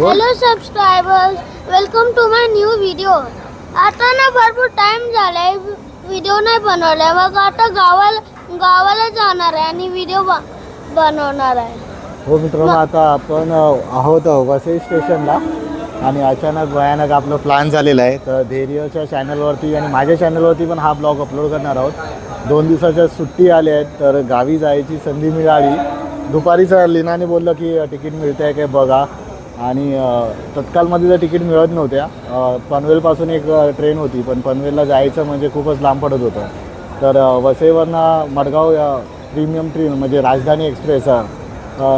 Hello subscribers welcome to my new video आता ना भरपूर टाइम झालाय. व्हिडिओ नाही बनवलाय. मग आता गावाला गावाला जाणार आहे आणि व्हिडिओ बनवणार आहे. हो मित्रांनो आता आपण अ, आहोत वसई स्टेशनला. आणि अचानक भयानक आपलं प्लॅन झालेला आहे. तर धैर्यच्या चॅनलवरती आणि माझ्या चॅनलवरती पण हा ब्लॉग अपलोड करणार आहोत. दोन दिवसाच्या सुट्टी आल्या आहेत. तर गावी जायची संधी मिळाली. दुपारीच लिनाने बोललं की तिकीट मिळतं आहे काय बघा. आणि अ, तत्कालमध्ये तर तिकीट मिळत नव्हत्या. पनवेलपासून एक ट्रेन होती पण पनवेलला जायचं म्हणजे खूपच लांब पडत होतं. तर वसईवरनं मडगाव प्रीमियम ट्रेन म्हणजे राजधानी एक्सप्रेस अ,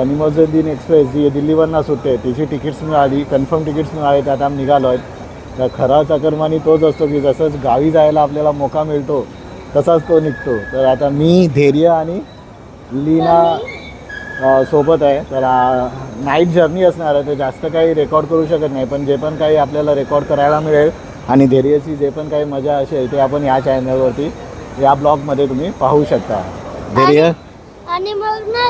निमोजुद्दीन एक्सप्रेस जी दिल्लीवरनं सुटते तिची तिकीट्स मिळाली कन्फर्म तिकीट्स मिळाली त्यात आम्ही निघालो आहेत तर खरा चकरमानी तोच असतो की जसंच गावी जायला आपल्याला मोका मिळतो तसाच तो निघतो. तर आता मी धैर्य आणि लीना सोबत आहे. तर नाईट जर्नी असणार आहे. तर जास्त काही रेकॉर्ड करू शकत नाही. पण जे पण काही आपल्याला रेकॉर्ड करायला मिळेल आणि धैर्याची जे पण काही मजा असेल ते आपण या चॅनलवरती या ब्लॉगमध्ये तुम्ही पाहू शकता. धैर्य? आणि मग ना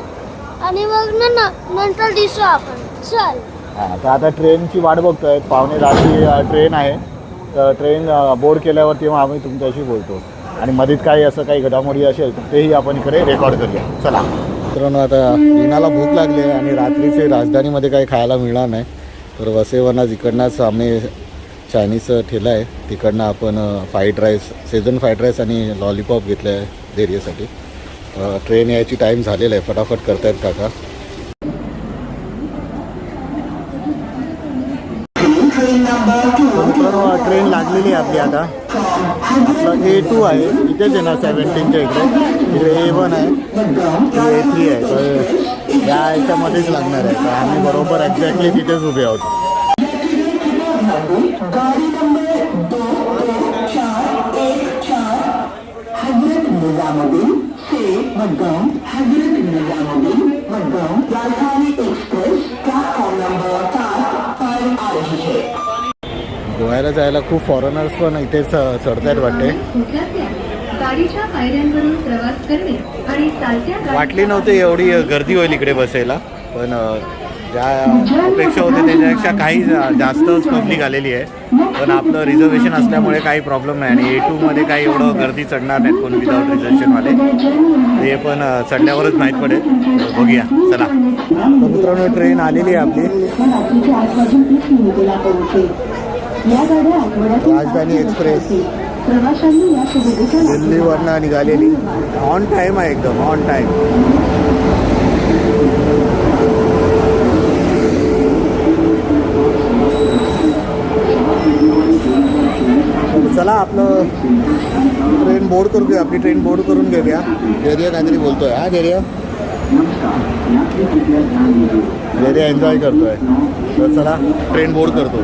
आणि मग ना नंतर दिसू आपण. चल. हां तर आता ट्रेनची वाट बघतोय. पावणे अ, ट्रेन आहे. तर ट्रेन बोर्ड केल्यावर तेव्हा आम्ही तुमच्याशी बोलतो. आणि मधीत काही असं काही घडामोडी असेल तर तेही आपण इकडे रेकॉर्ड करूया. चला. मित्रांनो आता लीनाला भूक लागली आहे आणि रात्रीचे राजधानीमध्ये काही खायला मिळणार नाही. तर वसेवनाज इकडनंच आम्ही चायनीजचं ठेला आहे तिकडनं आपण fried rice schezwan fried rice आणि लॉलीपॉप घेतलं आहे डेरियासाठी ट्रेन यायची टाईम झालेला आहे. फटाफट करतायत काका तर मित्रांनो ट्रेन लागलेली आहे आपली आता. आपलं ए टू आहे. इथेच आहे ना सेवन्टीनच्या इकडे. इकडे ए वन आहे. ए थ्री आहे. तर या याच्यामध्येच लागणार आहे. तर आम्ही बरोबर एक्झॅक्टली तिथेच उभे आहोत. Hazrat Hazrat Nizamuddin Madgaon Rajdhani express platform number सात पर आ रही है गोव्याला जायला खूप फॉरेनर्स पण इथेच चढतायत वाटते. वाटली नव्हती एवढी गर्दी होईल इकडे बसायला पण ज्या अपेक्षा होते त्याच्यापेक्षा काही जास्तच पब्लिक आलेली आहे. पण आपलं रिझर्वेशन असल्यामुळे काही प्रॉब्लेम नाही. आणि ए टूमध्ये काही एवढं गर्दी चढणार नाहीत कोण विदाऊट रिझर्वेशनवाले ते पण चढल्यावरच माहीत पडेल बघूया. चला. तर मित्रांनो ट्रेन आलेली आहे आपली. राजधानी एक्सप्रेस. दिल्लीवरनं निघालेली. ऑन टाईम आहे एकदम ऑन टाईम चला आपलं ट्रेन बोर्ड करू घेऊया आपली ट्रेन बोर्ड करून घेऊया. धैर्य काहीतरी बोलतोय. हा धैर्य धैर्य एन्जॉय करतोय. तर चला ट्रेन बोर्ड करतो.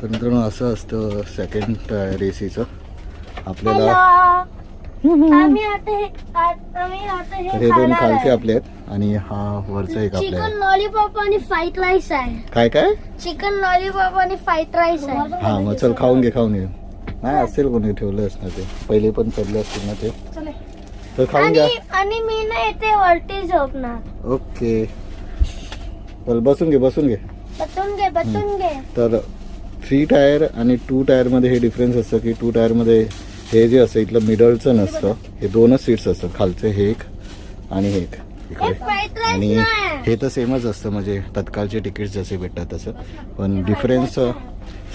तर मित्रांनो असं असतं सेकंड टायर एसीचं आपल्याला हे दोन खालचे. आपले आहेत आणि हा वरचा एक आपला चिकन लॉलीपॉप आणि फ्राईड राईस आहे. काय काय? चिकन लॉलीपॉप आणि फ्राईड राईस आहे. हा मग चल खाऊन घे खाऊन घे. नाही असेल कोणी ठेवलं असणार ते. पहिले पण चढले असतील ना ते. तर खाऊन घ्या. आणि आणि मी ना इथे वरती झोपणार. ओके. चल बसून घे बसून घे. बसून घे बसून घे. तर थ्री टायर आणि टू टायरमध्ये हे डिफरन्स असतं की टू टायरमध्ये हे जे असतं इथलं मिडलचं नसतं. हे दोनच सीट्स असतात खालचे हे एक आणि हे एक. हे इकडे आणि हे तर सेमच असतं म्हणजे तत्कालचे तिकीट जसे भेटतात तसं. पण difference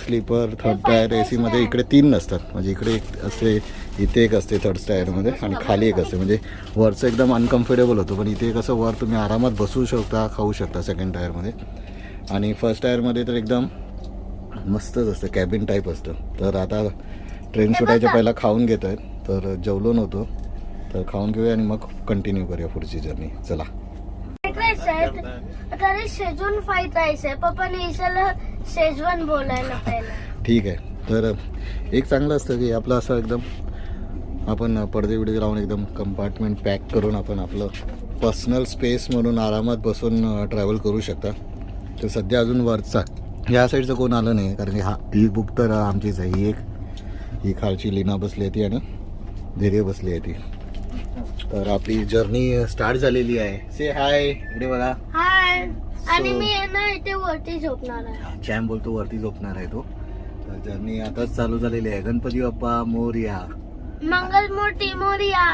sleeper third tier A सीमध्ये इकडे तीन नसतात. म्हणजे इकडे एक असते इथे एक असते थर्ड टायरमध्ये आणि खाली एक असते. म्हणजे वरचं एकदम अनकम्फर्टेबल होतं पण इथे कसं वर तुम्ही आरामात बसू शकता खाऊ शकता सेकंड टायरमध्ये आणि फर्स्ट टायरमध्ये तर एकदम मस्तच असतं कॅबिन टाईप असतं. तर आता ट्रेन सुटायच्या पहिला खाऊन घेत आहेत तर जेवलो नव्हतो. तर खाऊन घेऊया आणि मग कंटिन्यू करूया पुढची जर्नी चला. फ्राईड राईस आहे आता शेजवान फ्राईड राईस आहे पप्पाने विचारलं शेजवान बोलायला पहिला ठीक आहे. तर एक चांगलं असतं की आपलं असं एकदम आपण पडदे बिडदे लावून एकदम कंपार्टमेंट पॅक करून आपण आपलं पर्सनल स्पेस म्हणून आरामात बसून ट्रॅव्हल करू शकता. तर सध्या अजून वरचा. या साईडचं कोण आलं नाही कारण हा ही बुक तर आमचीच आहे. ही एक ही खालची लिना बसली आहे ती आणि धैर्य बसली आहे ती. तर आपली जर्नी स्टार्ट झालेली आहे. से हाय इकडे बघा. हाय आणि मी आहे ना इथे वरती झोपणार आहे. चॅम बोलतो वरती झोपणार आहे तो. तर जर्नी आताच चालू झालेली आहे. गणपती बाप्पा मोरया. मंगलमूर्ती मोरिया.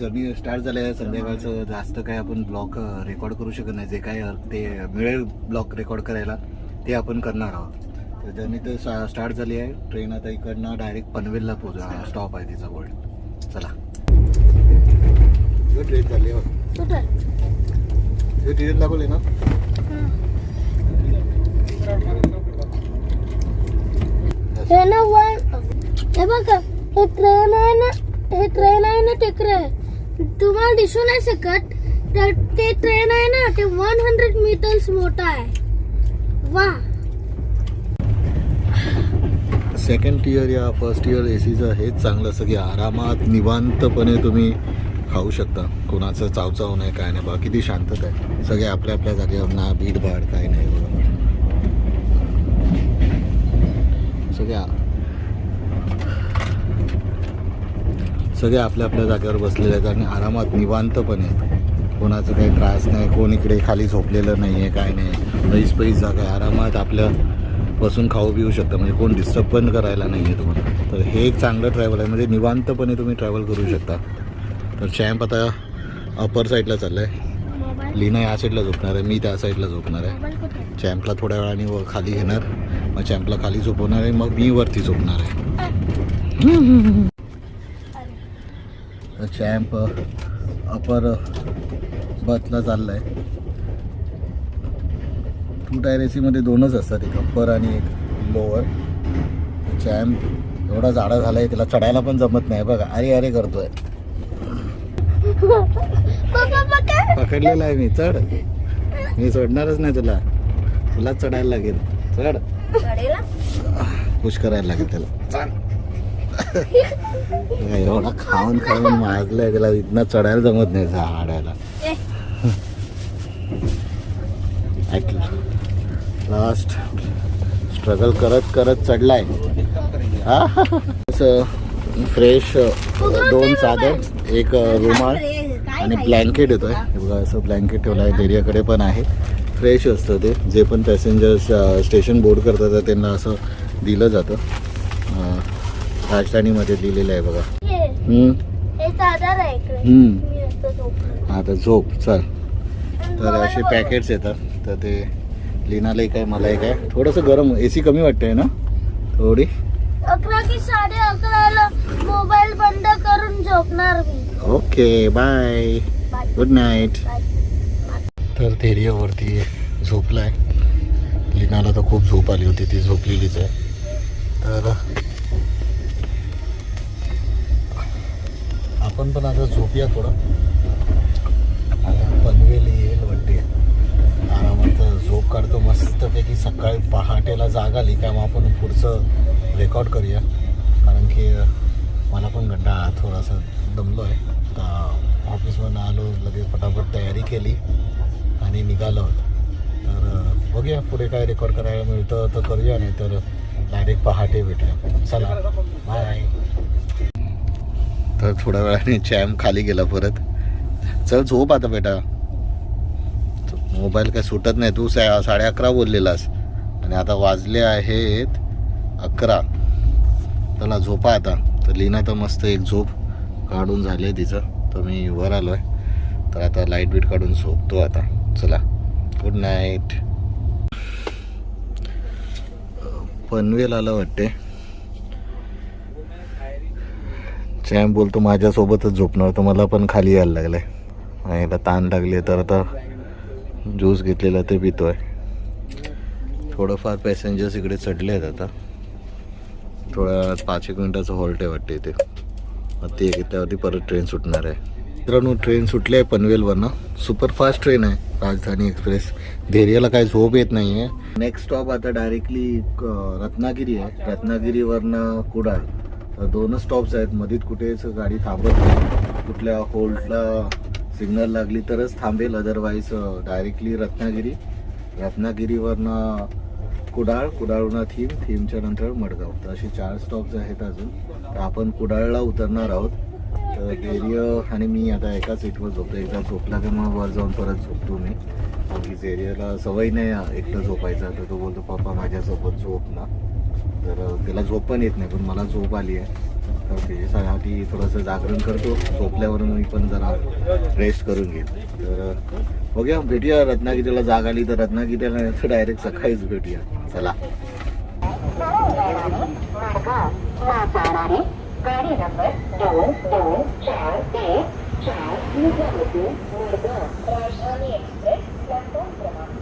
जर्नी स्टार्ट झाले आहे. संध्याकाळचं जास्त काय आपण ब्लॉग रेकॉर्ड करू शकत नाही. जे काय ते मिळेल ब्लॉग रेकॉर्ड करायला. ते आपण करणार आहोत. जर्नी तर स्टार्ट झाली आहे ट्रेन आता इकडनं डायरेक्ट पनवेलला पोहोच. स्टॉप आहे तिचा गोल्ड चला. ट्रेन चालली आहे हे तिकीट दाखवले ना? हे ना वन हे बघा हे ट्रेन आहे ना हे ट्रेन आहे ना तिकडे. तुम्हाला दिसू नाही शकत तर ते ट्रेन आहे ना ते वन हंड्रेड मीटर्स मोठा आहे. वा. सेकंड इयर या फर्स्ट इयर ए सीचं हेच चांगलं असं की आरामात निवांतपणे तुम्ही खाऊ शकता. कोणाचं चावचाव नाही काय नाही. बा किती शांतता आहे. सगळे आपल्या आपल्या जागेवर ना भीडभाड काय नाही. बघा सगळ्या सगळे आपल्या आपल्या जागेवर बसलेले आहेत आणि आरामात निवांतपणे कोणाचं काही त्रास नाही कोण इकडे खाली झोपलेलं नाही आहे काय नाही पैस पैस जागा आहे. आरामात आपल्या बसून खाऊ पिऊ शकता. म्हणजे कोण डिस्टर्ब पण करायला नाही आहे तुम्हाला. तर हे एक चांगलं ट्रॅव्हल आहे. म्हणजे निवांतपणे तुम्ही ट्रॅव्हल करू शकता. तर चॅम्प आता अपर साईडला चाललं आहे लीना या साईडला झोपणार आहे. मी त्या साईडला झोपणार आहे. चॅम्पला थोड्या वेळाने वर खाली घेणार. मग चॅम्पला खाली झोपवणार आहे. मग मी वरती झोपणार आहे. चॅम्प अपर बथला चाललाय. टू टायर ए सीमध्ये दोनच असतात एक अप्पर आणि एक लोअर चॅम्प एवढा जाडा झालाय त्याला चढायला पण जमत नाही. बघा अरे अरे करतोय. पकडलेला आहे मी चढ. मी चढणारच नाही तुला. तुला चढायला लागेल. चढ. खुश करायला लागेल त्याला. एवढा खाऊन खाऊन माजलाय त्याला. इथनं चढायला जमत नाही झाडायला लास्ट स्ट्रगल करत करत चढलाय. फ्रेश दोन चादर एक रुमाल आणि ब्लँकेट येतोय. हे बघा असं ब्लँकेट ठेवलं आहे दर्याकडे पण आहे. फ्रेश असतं ते. जे पण पॅसेंजर्स स्टेशन बोर्ड करतात त्यांना असं दिलं जातं. राजधानीमध्ये लिहिलेलं आहे बघा. आहे असं. आता झोप. चल. तर असे. पॅकेट्स येतात. तर ते लिनालाही काय मलाही काय थोडंसं गरम ए सी कमी वाटतंय ना? थोडी. अकरा की साडे अकराला मोबाईल बंद करून झोपणार मी. ओके बाय गुड नाईट तर धैर्यावरती झोपलाय. लिनाला तर खूप झोप आली होती ती झोपलेलीच आहे. तर आपण पण आता झोपूया थोडं. करतो. मस्तपैकी सकाळी पहाटेला जाग आली का मग आपण पुढचं रेकॉर्ड करूया. कारण की मला पण गड्डा थोडासा दमलो आहे तर ऑफिसमधून आलो लगेच फटाफट तयारी केली आणि निघालो तर बघूया पुढे काय रेकॉर्ड करायला मिळतं तर करूया नाही तर डायरेक्ट पहाटे भेटूया. चला बाय तर थोड्या वेळाने चॅम खाली गेला परत. चल झोप आता बेटा. मोबाईल काय सुटत नाही. तू सा साडे अकरा बोललेलास. आणि आता वाजले आहेत अकरा. त्याला झोपा आता. तर लीना तर मस्त एक झोप काढून झाली आहे तिचं. तर मी वर आलो आहे तर आता लाइट बीट काढून झोपतो आता. चला. गुड नाईट पनवेल आलं वाटते. चॅम बोलतो माझ्यासोबतच झोपणार. तर मला पण खाली यायला लागलं आहे याला ताण लागले तर आता ज्यूस घेतलेला ते पितो आहे थोडंफार पॅसेंजर्स इकडे चढले आहेत आता. थोड्या पाच एक मिनटाचं हॉल्ट आहे वाटते इथे. मग ते घेतल्यावरती परत ट्रेन सुटणार आहे. मित्रांनो ट्रेन सुटली आहे पनवेलवरनं. सुपरफास्ट ट्रेन आहे राजधानी एक्सप्रेस धैर्याला काही झोप येत नाही आहे नेक्स्ट स्टॉप आता डायरेक्टली रत्नागिरी आहे. रत्नागिरीवरनं कुडाळ. तर दोनच स्टॉप्स आहेत. मधीत कुठेच गाडी थांबत नाही. कुठल्या होल्टला सिग्नल लागली तरच थांबेल. Otherwise directly Ratnagiri. रत्नागिरीवरनं कुडाळ कुडाळवरनं थीम थीमच्या नंतर मडगाव. तर असे चार स्टॉप्स आहेत अजून. तर आपण कुडाळला उतरणार आहोत. तर धैर्य आणि मी आता एका सीटवर झोपतो एकदा झोपला की मग वर जाऊन परत झोपतो मी. बाकी एरियाला सवय नाही एकटं झोपायचा. तर तो बोलतो पप्पा माझ्यासोबत झोप ना. तर त्याला झोप पण येत नाही पण मला झोप आली आहे. तर त्याच्यासाठी थोडंसं जागरण करतो. झोपल्यावर मी पण जरा रेस्ट करून घेईन. तर बघूया. भेटूया. रत्नागिरीला जाग आली तर रत्नागिरीला नाही तर डायरेक्ट सकाळीच भेटूया. चला. राजधानी एक्सप्रेस दोन दोन चार एक चार निजामुद्दीन मडगाव राजधानी एक्सप्रेस प्लॅटफॉर्म क्रमांक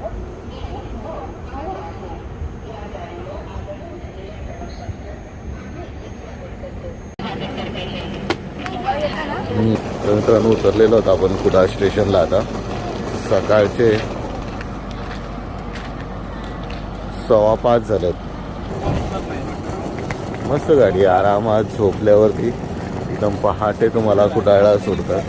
मी मित्रांनो उतरलेलो होतो आपण कुडाळ स्टेशनला आता. सकाळचे सव्वा पाच झालेत. मस्त गाडी. आरामात झोपल्यावरती एकदम पहाटे तुम्हाला कुडाळला सोडतात.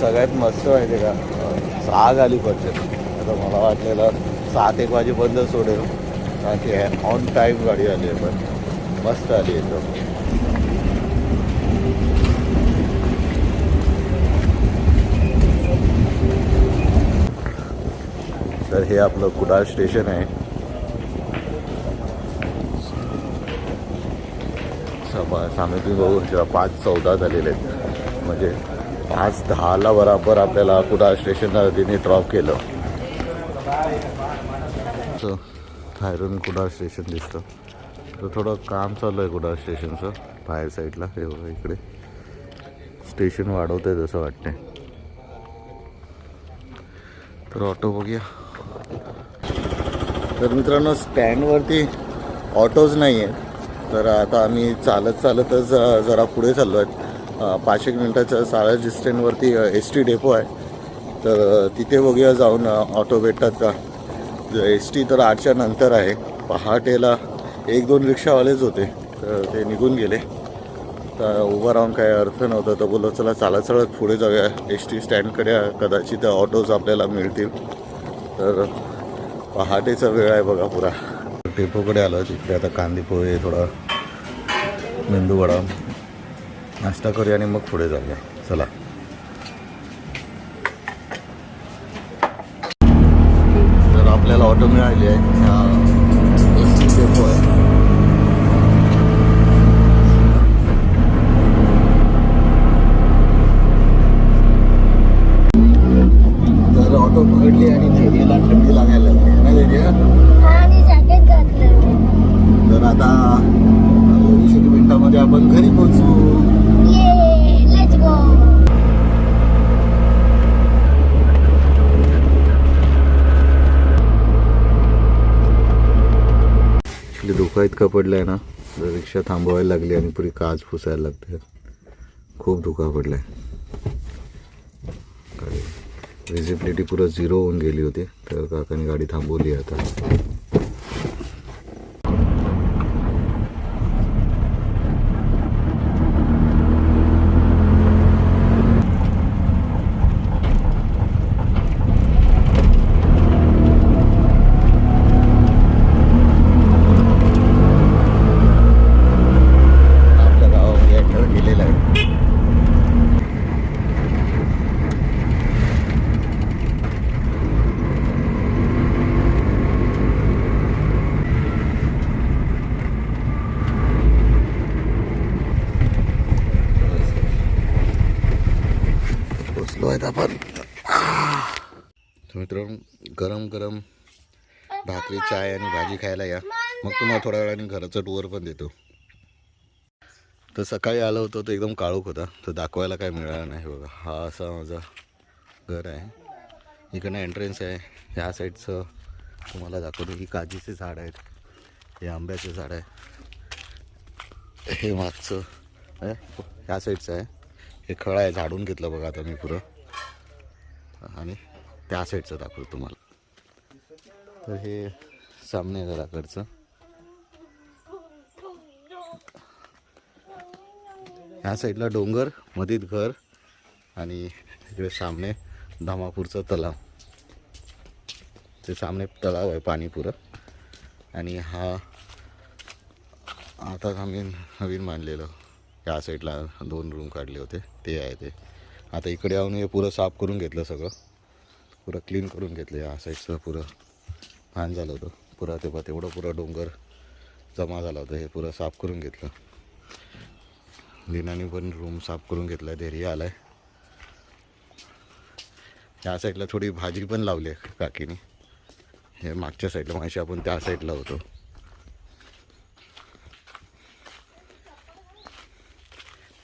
सगळ्यात मस्त माहिती आहे का? सहा झाली पडते आता मला वाटलेलं सात एक वाजेपर्यंत सोडेल. कारण की ऑन टाईम गाडी आली आहे पण मस्त आली आहे तर हे आपलं कुडाळ स्टेशन आहे. सभा सामे तुम्ही बघू शकता पाच चौदा झालेले आहेत म्हणजे पाच दहाला बराबर आपल्याला कुडाळ स्टेशनला तिने ड्रॉप केलं. बाहेरून कुडाळ स्टेशन दिसतं. तर थोडं काम चालू आहे कुडाळ स्टेशनचं बाहेर साईडला हे बघा इकडे. स्टेशन वाढवत आहे जसं वाटते तर ऑटो बघूया. तर मित्रांनो स्टँडवरती ऑटोज नाही आहेत तर आता आम्ही चालत चालतच जरा पुढे चाललो आहेत पाच एक मिनटाच्या साळा स्टँडवरती एस टी डेपो आहे. तर तिथे बघूया जाऊन ऑटो भेटतात का? एस टी तर आठच्या नंतर आहे. पहाटेला एक दोन रिक्षावालेच होते. तर ते निघून गेले. तर उभं राहून काही अर्थ नव्हता. तर बोललो चला चालत चालत पुढे जाऊया. एस टी स्टँडकडे कदाचित ऑटोज आपल्याला मिळतील. तर पहाटेचा वेळ आहे बघा पुरा. टेपोकडे आलं. तिकडे आता कांदे पोहे थोडा मेंदूवडा नाश्ता करूया आणि मग पुढे जाऊया. चला. ऑटो पकडली आणि धैर्याला थंडी लागायला लागली ना तर आता वीस एक मिनिटामध्ये आपण घरी पोहोचू. ये लेट्स गो ॲक्च्युली धोका इतका पडला आहे ना तर रिक्षा थांबवायला लागली आणि पुरी काच पुसायला लागते. खूप धोका पडला आहे विजिबिलिटी पुरं झिरो होऊन गेली होती. तर काकाने गाडी थांबवली आता. आहेत आपण. मित्रांनो गरम गरम भाकरी चाय आणि भाजी खायला या. मग तुम्हाला थोड्या वेळाने घराचं टूर पण देतो. तर सकाळी आलो होतो तर एकदम काळोख होता. तर दाखवायला काय मिळालं नाही बघा. हा असा माझा घर आहे. इकडनं एंट्रन्स आहे. ह्या साईडचं तुम्हाला दाखवतो ही काजीचे झाड आहेत. हे आंब्याचे झाड आहे. हे मागचं ह्या साईडचं आहे. हे खळ आहे झाडून घेतलं बघा आता मी पुरं. आणि त्या साईडचं दाखवतो तुम्हाला. तर हे सामने घराकडचं. ह्या साईडला डोंगर मधीत घर आणि इकडे सामने धामापूरचं तलाव. ते सामने तलाव आहे पाणीपुरं. आणि हा आता आम्ही नवीन मानलेलं या साईडला दोन रूम काढले होते. ते आहे ते. आता इकडे येऊन हे पुरं साफ करून घेतलं सगळं. पुरं क्लीन करून घेतलं या साईडचं पुरं. घाण झालं होतं. पुरा ते बा तेवढं पुरं डोंगर जमा झाला होता. हे पुरं साफ करून घेतलं. लिनाने पण रूम साफ करून घेतला धैर्य आलाय. या साईडला थोडी भाजी पण लावली आहे काकीने. हे मागच्या साईडला माहिती आपण त्या साईडला होतो.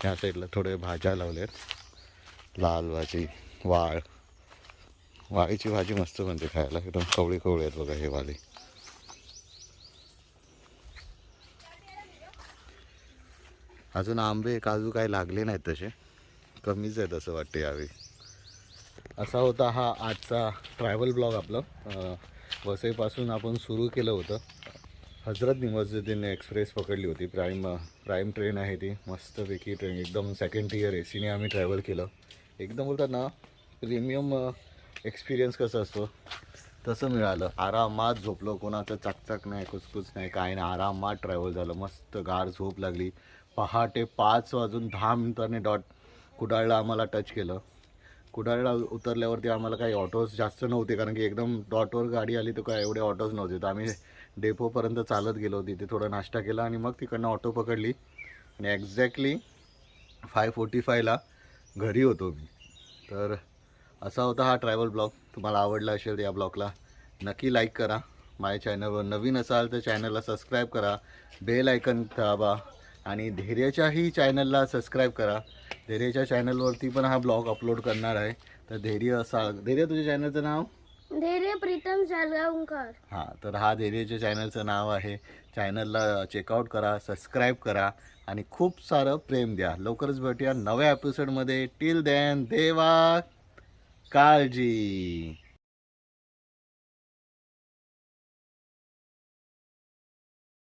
या साईडला थोडे भाज्या लावल्या आहेत लाल भाजी वाळ. वाळीची भाजी मस्त बनते खायला. एकदम कवळी कवळी आहेत बघा हे वाली. अजून आंबे काजू काही लागले नाहीत तसे. कमीच आहेत असं वाटते यावेळी. असा होता हा आजचा ट्रॅव्हल ब्लॉग आपलं. वसईपासून आपण सुरू केलं होतं. हजरत निवाजुद्दीन एक्सप्रेस पकडली होती. प्राईम प्राईम ट्रेन आहे ती. मस्तपैकी ट्रेन एकदम सेकंड टियर ए सीने आम्ही ट्रॅव्हल केलं. एकदम बोलतात ना प्रीमियम एक्सपिरियन्स कसं असतो? तसं मिळालं. आरामात झोपलो कोणाचं चकचक नाही कुचकुच नाही काय नाही. आरामात ट्रॅव्हल झालं. मस्त गार झोप लागली. पहाटे पाच वाजून दहा मिनिटांनी डॉट कुडाळला आम्हाला टच केलं. कुडाळला उतरल्यावरती आम्हाला काही ऑटोज जास्त नव्हते कारण की एकदम डॉटवर गाडी आली तर काय एवढे ऑटोज नव्हते. तर आम्ही डेपोपर्यंत चालत गेलो. तिथे थोडा नाश्ता केला आणि मग तिकडनं ऑटो पकडली. आणि एक्झॅक्टली फाय फोर्टी फायला घरी होतो मी. तर असा होता हा ट्रॅव्हल ब्लॉग तुम्हाला आवडला असेल या ब्लॉगला नक्की लाईक करा. माझ्या चॅनलवर नवीन असाल तर चॅनलला सबस्क्राईब करा. बेल आयकन दाबा आणि धैर्याच्याही चॅनलला सबस्क्राईब करा. धैर्याच्या चॅनलवरती पण हा ब्लॉग अपलोड करणार आहे. तर धैर्य असा धैर्य तुझ्या चॅनलचं नाव? धैर्य प्रीतम सालगावकर हां तर हा धैर्यच्या चॅनलचं नाव आहे. चॅनलला चेकआउट करा सबस्क्राईब करा आणि खूप सारं प्रेम द्या. लवकरच भेटूया नव्या एपिसोडमध्ये टिल देन देवा काळजी.